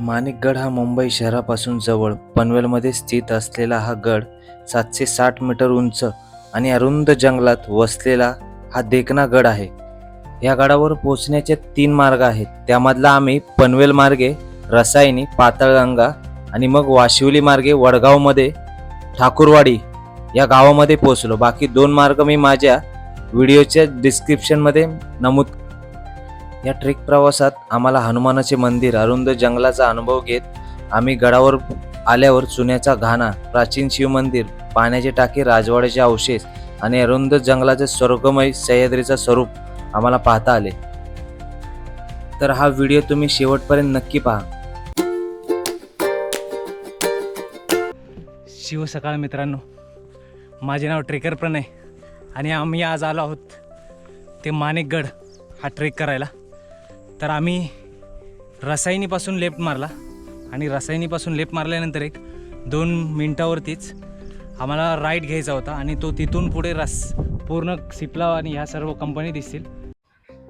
माणिकगड हा मुंबई शहरापासून जवळ. पनवेलमध्ये स्थित असलेला हा गड सातशे साठ मीटर उंच आणि अरुंद जंगलात वसलेला हा देखना गड आहे. या गडावर पोहोचण्याचे तीन मार्ग आहेत. त्यामधला आम्ही पनवेल मार्गे रसायनी पाताळगंगा आणि मग वाशिवली मार्गे वडगावमध्ये ठाकूरवाडी या गावामध्ये पोहोचलो. बाकी दोन मार्ग मी माझ्या व्हिडिओच्या डिस्क्रिप्शनमध्ये नमूद या ट्रेक प्रवासात आम्हाला हनुमानाचे मंदिर अरुंद जंगलाचा अनुभव घेत आम्ही गडावर आल्यावर चुन्याचा घाणा प्राचीन शिवमंदिर पाण्याचे टाके राजवाड्याचे अवशेष आणि अरुंद जंगलाचे स्वर्गमय सह्याद्रीचा स्वरूप आम्हाला पाहता आले. तर हा व्हिडिओ तुम्ही शेवटपर्यंत नक्की पहा. शिव सकाळ मित्रांनो. माझे नाव ट्रेकर प्रणय आणि आम्ही आज आलो आहोत ते माणिकगड हा ट्रेक करायला. तर आम्ही रसायनीपासून लेफ्ट मारला आणि रसायनीपासून लेफ्ट मारल्यानंतर एक दोन मिनटावरतीच आम्हाला राईट घ्यायचा होता आणि तो तिथून पुढे रस पूर्ण सिपला आणि ह्या सर्व कंपनी दिसतील.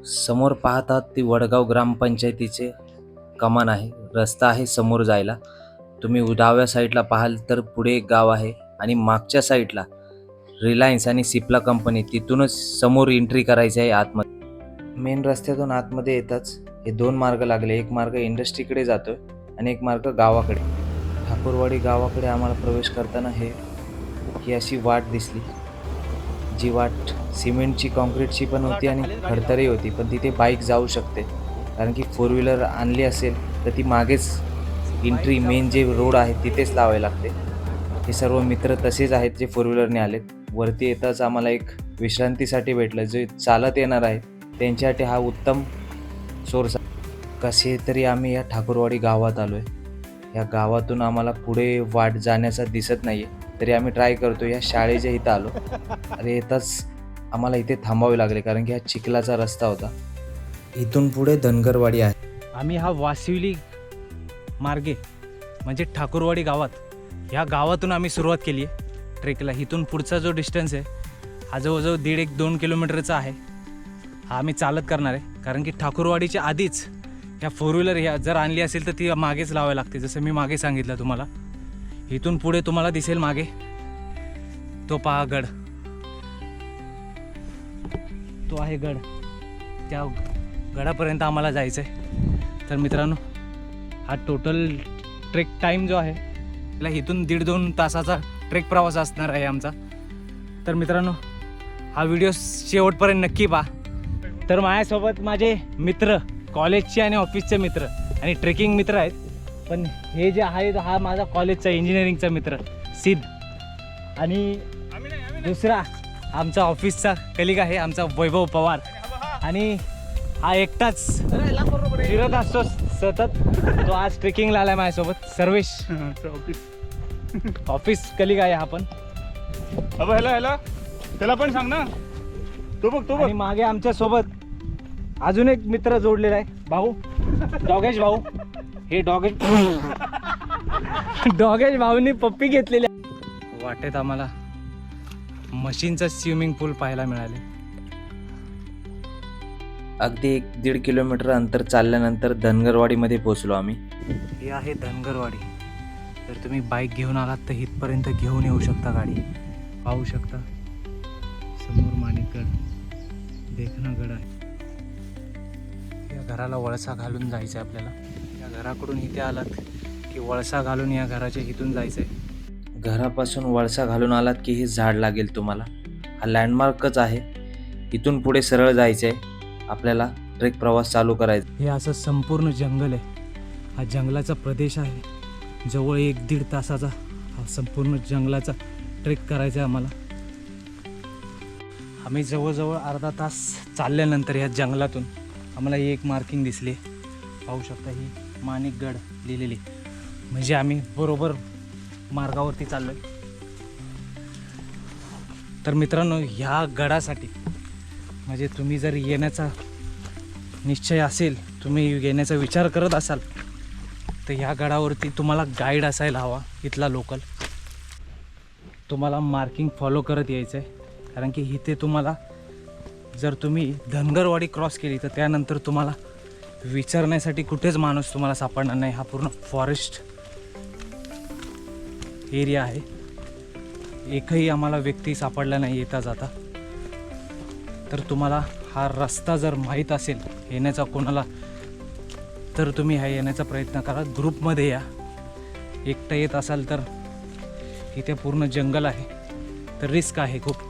समोर पाहतात ती वडगाव ग्रामपंचायतीचे कमान आहे. रस्ता आहे समोर जायला. तुम्ही डाव्या साईडला पाहाल तर पुढे एक गाव आहे आणि मागच्या साईडला रिलायन्स आणि सिप्ला कंपनी तिथूनच समोर एंट्री करायची आहे आतमध्ये. मेन रस्त्यातून आतमध्ये येताच हे दोन मार्ग लागले. एक मार्ग इंडस्ट्रीकडे जातोय आणि एक मार्ग गावाकडे. ठाकूरवाडी गावाकडे आम्हाला प्रवेश करताना हे ही अशी वाट दिसली. जी वाट सिमेंटची कॉन्क्रीटची पण होती आणि खडतरही होती. पण तिथे बाईक जाऊ शकते. कारण की फोर व्हीलर आणली असेल तर ती मागेच एंट्री मेन जे रोड आहे तिथेच लावावे लागते. हे सर्व मित्र तसेच आहेत जे फोर व्हीलरने आलेत. वरती येताच आम्हाला एक विश्रांतीसाठी भेटलं. जे चालत येणार आहे त्यांच्यासाठी हा उत्तम सोर्स कसे तरी आम्ही या ठाकूरवाडी गावात आलो आहे या गावातून आम्हाला पुढे वाट जाण्याचा दिसत नाही आहे तरी आम्ही ट्राय करतो या शाळेच्या इथं आलो. अरे येताच आम्हाला इथे थांबावे लागले कारण की हा चिखलाचा रस्ता होता. इथून पुढे धनगरवाडी आहे. आम्ही हा वासिवली मार्गे म्हणजे ठाकूरवाडी गावात ह्या गावातून आम्ही सुरुवात केली आहे ट्रेकला इथून पुढचा जो डिस्टन्स आहे हा जवळजवळ दीड एक दोन किलोमीटरचा आहे. हा आम्ही चालत करणार आहे. कारण की ठाकूरवाडीच्या आधीच ह्या फोर व्हीलर ह्या जर आणली असेल तर ती मागेच लावावी लागते. जसं मी मागे सांगितलं तुम्हाला. इथून पुढे तुम्हाला दिसेल मागे. तो पहा गड. तो आहे गड. त्या गडापर्यंत आम्हाला जायचं आहे तर मित्रांनो हा टोटल ट्रेक टाईम जो आहे त्याला इथून दीड दोन तासाचा ट्रेक प्रवास असणार आहे आमचा. तर मित्रांनो हा व्हिडिओ शेवटपर्यंत नक्की पहा. तर माझ्यासोबत माझे मित्र कॉलेजचे आणि ऑफिसचे मित्र आणि ट्रेकिंग मित्र आहेत. पण हे जे आहेत हा माझा कॉलेजचा इंजिनिअरिंगचा मित्र सिद्ध. आणि दुसरा आमचा ऑफिसचा कलिग आहे आमचा वैभव पवार. आणि हा एकटाच फिरत असतो सतत. तो आज ट्रेकिंगला आलाय माझ्यासोबत. सर्वेश. ऑफिस कलिग आहे हा पण. अबे ह्याला ह्याला त्याला पण सांग ना. तो बघ तो बघ. आणि मागे आमच्यासोबत अजून एक मित्र जोडलेला आहे. भाऊ. डॉगेश भाऊ. हे डॉगेश डॉगेश भाऊनी पप्पी घेतलेली आहे. वाटेत आम्हाला मशीनचं स्विमिंग पूल पाहायला मिळाले. अगदी एक दीड किलोमीटर अंतर चालल्यानंतर धनगरवाडीमध्ये पोहोचलो आम्ही. हे आहे धनगरवाडी. जर तुम्ही बाईक घेऊन आलात तर इथपर्यंत घेऊन येऊ शकता गाडी. पाहू शकता. देखना गड आहे. या घराला वळसा घालून जायचं आहे आपल्याला. या घराकडून इथे आलात की वळसा घालून या घराच्या इथून जायचं आहे घरापासून वळसा घालून आलात की हे झाड लागेल तुम्हाला. हा लँडमार्कच आहे. इथून पुढे सरळ जायचं आहे आपल्याला ट्रेक प्रवास चालू करायचा. हे असं संपूर्ण जंगल आहे. हा जंगलाचा प्रदेश आहे. जवळ एक दीड तासाचा हा संपूर्ण जंगलाचा ट्रेक करायचा आहे आम्हाला. आम्ही जवळजवळ अर्धा तास चालल्यानंतर ह्या जंगलातून आम्हाला ही एक मार्किंग दिसली. पाहू शकता ही माणिकगड लिहिलेली. म्हणजे आम्ही बरोबर मार्गावरती चाललो आहे तर मित्रांनो ह्या गडासाठी म्हणजे तुम्ही जर येण्याचा निश्चय असेल तुम्ही येण्याचा विचार करत असाल तर ह्या गडावरती तुम्हाला गाईड असायला हवा इथला लोकल तुम्हाला मार्किंग फॉलो करत यायचं आहे कारण की इथे तुम्हाला जर तुम्ही धनगरवाडी क्रॉस केली तर त्यानंतर तुम्हाला विचारण्यासाठी कुठेच माणूस तुम्हाला सापडणार नाही. हा पूर्ण फॉरेस्ट एरिया आहे. एकही आम्हाला व्यक्ती सापडला नाही येता जाता. तर तुम्हाला हा रस्ता जर माहीत असेल येण्याचा कोणाला तर तुम्ही हा येण्याचा प्रयत्न करा. ग्रुपमध्ये या. एकटं येत असाल तर इथे पूर्ण जंगल आहे. तर रिस्क आहे खूप.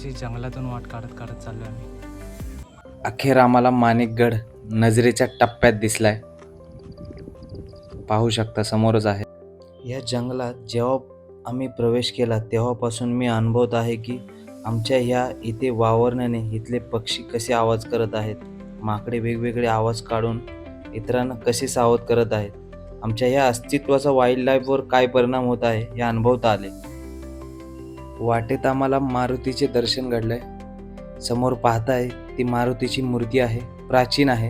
अशी जंगलातून वाट काढत काढत चाललो आम्ही. अखेर आम्हाला माणिकगड नजरेच्या टप्प्यात दिसलाय. पाहू शकता समोरच आहे. या जंगलात जेव्हा आम्ही प्रवेश केला तेव्हापासून मी अनुभवत आहे की आमच्या ह्या इथे वावरण्याने इथले पक्षी कसे आवाज करत आहेत माकडे वेगवेगळे आवाज काढून इतरांना कसे सावध करत आहेत आमच्या ह्या अस्तित्वाचा वाईल्ड लाईफवर काय परिणाम होत आहे हे अनुभवता आले. वाटेत आम्हाला मारुतीचे दर्शन घडलंय. समोर पाहताय ती मारुतीची मूर्ती आहे प्राचीन आहे.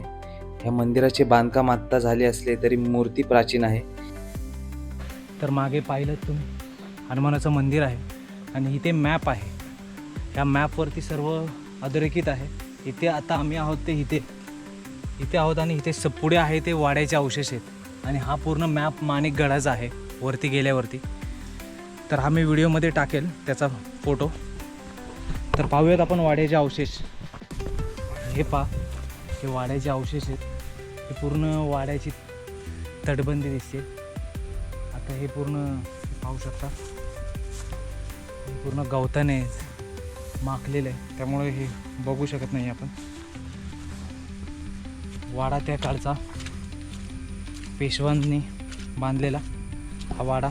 या मंदिराचे बांधकाम आत्ता झाले असले तरी मूर्ती प्राचीन आहे. तर मागे पाहिलं तुम्ही. हनुमानाचं मंदिर आहे आणि इथे मॅप आहे. ह्या मॅपवरती सर्व अधोरेखित आहे. इथे आता आम्ही आहोत ते इथे. इथे आहोत आणि इथे स पुढे आहे ते वाड्याचे अवशेष आहेत. आणि हा पूर्ण मॅप माणिकगडाचा आहे वरती गेल्यावरती. तर हा मी व्हिडिओमध्ये टाकेल त्याचा फोटो. तर पाहूयात आपण वाड्याचे अवशेष. हे पा हे वाड्याचे अवशेष आहेत. हे पूर्ण वाड्याची तटबंदी दिसते. आता हे पूर्ण पाहू शकता. हे पूर्ण गवताने माखलेलं आहे. त्यामुळे हे बघू शकत नाही आपण. वाडा त्या काळचा पेशवांनी बांधलेला हा वाडा.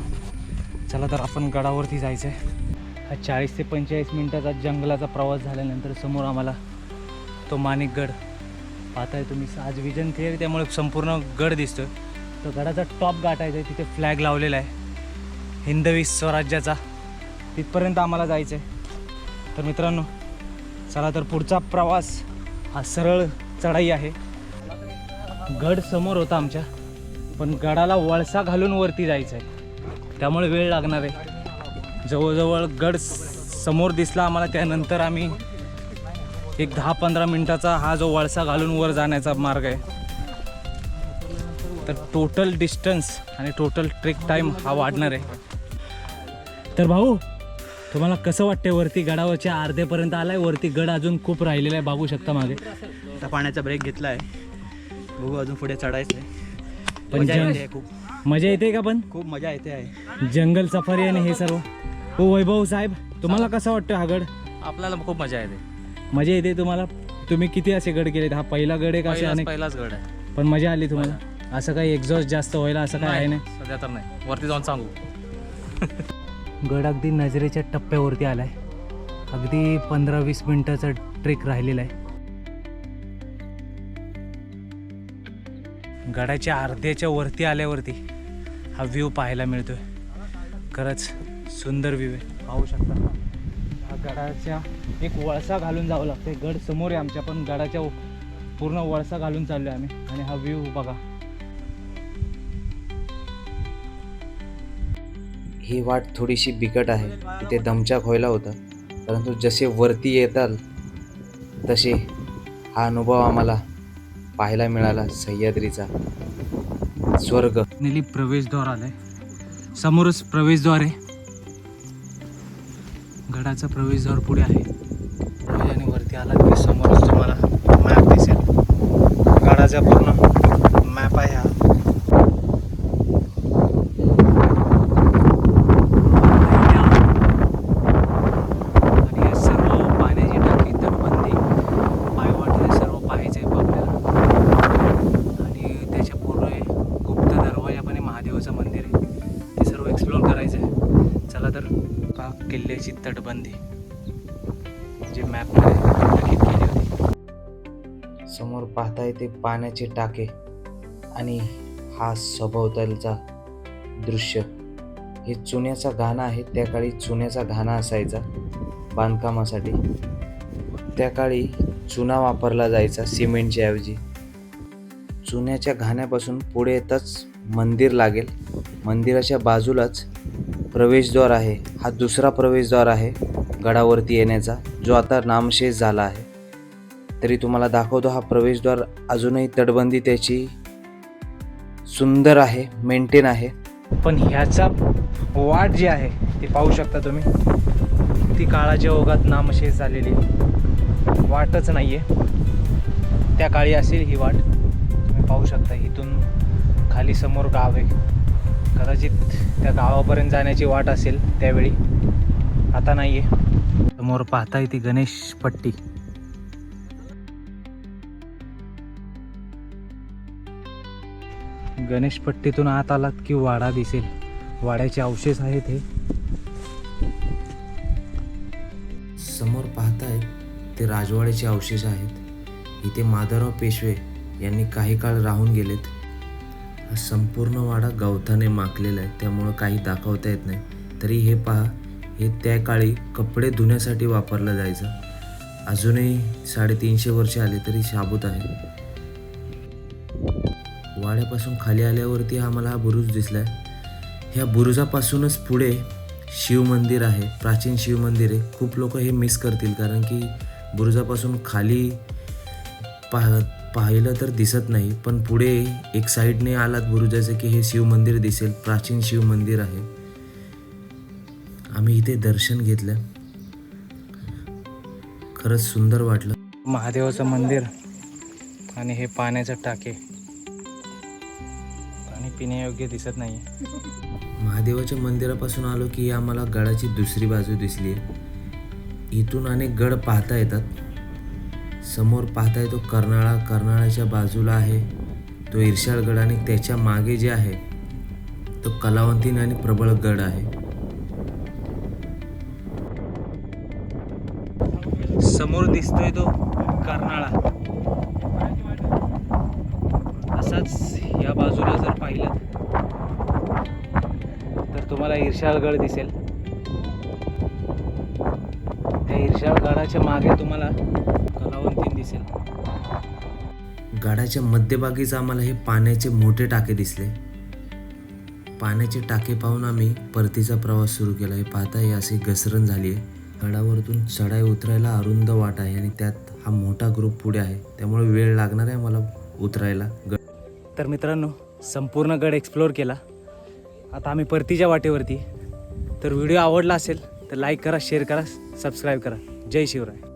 चला तर आपण गडावरती जायचं आहे हा चाळीस ते पंचेचाळीस मिनटाचा जंगलाचा प्रवास झाल्यानंतर समोर आम्हाला तो माणिकगड पाहताय तुम्ही आज विजन क्लिअर त्यामुळे संपूर्ण गड दिसतोय. तर गडाचा टॉप गाठायचा आहे तिथे फ्लॅग लावलेला आहे. हिंदवी स्वराज्याचा. तिथपर्यंत आम्हाला जायचं आहे तर मित्रांनो चला तर पुढचा प्रवास हा सरळ चढाई आहे. गड समोर होता आमच्या पण गडाला वळसा घालून वरती जायचं आहे त्यामुळे वेळ लागणार आहे. जवळजवळ गड समोर दिसला आम्हाला त्यानंतर आम्ही एक दहा पंधरा मिनटाचा हा जो वळसा घालून वर जाण्याचा मार्ग आहे. तर टोटल डिस्टन्स आणि टोटल ट्रेक टाईम हा वाढणार आहे. तर भाऊ तुम्हाला कसं वाटतंय वरती गडावरच्या अर्ध्यापर्यंत आलाय? वरती गड अजून खूप राहिलेला आहे बघू शकता मागे. आता पाण्याचा ब्रेक घेतला आहे बघू अजून पुढे चढायचं आहे पण खूप. मजा येते का पण? खूप मजा येते आहे. जंगल सफारी आणि हे सर्व. हो वैभव साहेब तुम्हाला कसं वाटतं हा गड? आपल्याला खूप मजा येते. मजा येते तुम्हाला? तुम्ही किती असे गड केलेत? हा पहिला गड आहे का असे पहिलाच अनेक? पहिलाच गड आहे. पण मजा आली तुम्हाला? असं काही एक्झॉस्ट जास्त व्हायला असं काय आहे नाही सध्या तर नाही. वरती जाऊन सांगू. गड अगदी नजरेच्या टप्प्यावरती आलाय. अगदी पंधरा वीस मिनिटाचा ट्रेक राहिलेला आहे. गडाच्या अर्ध्याच्या वरती आल्यावरती हा व्ह्यू पाहायला मिळतो आहे खरंच सुंदर व्ह्यू आहे. पाहू शकता. हा गडाच्या एक वळसा घालून जावं लागते गड समोर आहे आमच्या पण गडाच्या पूर्ण वळसा घालून चाललो आम्ही. आणि हा व्ह्यू बघा. ही वाट थोडीशी बिकट आहे. इथे दमचाक व्हायला होता. परंतु जसे वरती येताल तसे हा अनुभव आम्हाला पाहायला मिळाला सह्याद्रीचा स्वर्ग. नेली प्रवेशद्वार आलाय. समोरच प्रवेशद्वार आहे. गडाचा प्रवेशद्वार पुढे आहे. आणि वरती आला की समोरच तुम्हाला मॅप दिसेल. गडाचा पूर्ण मॅप आहे हा आणि हे सर्व पाण्याची टाकी तटबंदी पायवाट हे सर्व पाहायचं आहे आपल्याला आणि त्याच्या पूर्वे गुप्त दरवाजा पण आहे महादेवाचं मंदिर आहे ते सर्व एक्सप्लोर करायचं आहे चला तर पा बंदी। जे मॅपमध्ये केली होती. समोर पाहता येते पाण्याचे टाके आणि हा सभोवतालचा दृश्य. हे चुन्याचा घाणा आहे त्या काळी चुन्याचा घाणा असायचा बांधकामासाठी. त्या काळी चुना वापरला जायचा सिमेंटच्या ऐवजी. चुन्याच्या घाण्यापासून पुढे येताच मंदिर लागेल. मंदिराच्या बाजूलाच प्रवेशद्वार आहे. हा दुसरा प्रवेशद्वार आहे गडावरती येण्याचा जो आता नामशेष झाला आहे. तरी तुम्हाला दाखवतो हा प्रवेशद्वार अजूनही तटबंदी त्याची सुंदर आहे मेंटेन आहे. पण ह्याचा वाट जी आहे ती पाहू शकता तुम्ही. ती काळाच्या ओघात नामशेष झालेली आहे. वाटच नाही आहे त्या काळी असेल ही वाट. तुम्ही पाहू शकता इथून खाली समोर गाव आहे. कदाचित त्या गावापर्यंत जाण्याची वाट असेल त्यावेळी. आता नाही आहे समोर पाहताय ती गणेश पट्टी. गणेश पट्टीतून आत आलात की वाडा दिसेल? वाड्याचे अवशेष आहेत हे? समोर पाहताय ते राजवाड्याचे अवशेष आहेत. इथे माधवराव पेशवे यांनी काही काळ राहून गेलेत. हा संपूर्ण वाडा गवताने माखलेला आहे. त्यामुळं काही दाखवता येत नाही. तरी हे पहा हे त्या काळी कपडे धुण्यासाठी वापरलं जायचं. अजूनही साडेतीनशे वर्ष आले तरी शाबूत आहे. वाड्यापासून खाली आल्यावरती आम्हाला हा बुरुज दिसला आहे ह्या बुरुजापासूनच पुढे शिव मंदिर आहे. प्राचीन शिवमंदिर आहे. खूप लोक हे मिस करतील कारण की बुरुजापासून खाली पाह पाहिलं तर दिसत नाही पण पुढे एक साईडने आलात बुरुजाचं की हे शिव मंदिर दिसेल प्राचीन शिव मंदिर आहे. आम्ही इथे दर्शन घेतलं. खरंच सुंदर वाटलं. महादेवाचं मंदिर आणि हे पाण्याचं टाके. पाणी पिण्यायोग्य दिसत नाही. महादेवाच्या मंदिरापासून आलो की आम्हाला गडाची दुसरी बाजू दिसली इथून अनेक गड पाहता येतात. समोर पाहता येतो कर्नाळा कर्नाळाच्या बाजूला आहे. तो इर्शाळगड आणि त्याच्यामागे जे आहे तो कलावंतीन आणि प्रबळ गड आहे. समोर दिसतोय तो कर्नाळा. असाच या बाजूला जर पाहिलं तर तुम्हाला ईर्षाळगड दिसेल. त्या ईर्षाळगडाच्या मागे तुम्हाला गडाच्या मध्यभागीच आम्हाला हे पाण्याचे मोठे टाके दिसले. पाण्याचे टाके पाहून आम्ही परतीचा प्रवास सुरू केला. हे पाहता हे अशी घसरण झाली आहे गडावरतून चढाई उतरायला अरुंद वाट आहे आणि त्यात हा मोठा ग्रुप पुढे आहे. त्यामुळे वेळ लागणार आहे मला उतरायला. गड तर मित्रांनो संपूर्ण गड एक्सप्लोअर केला. आता आम्ही परतीच्या वाटेवरती. तर व्हिडिओ आवडला असेल तर लाईक करा शेअर करा सबस्क्राईब करा. जय शिवराय.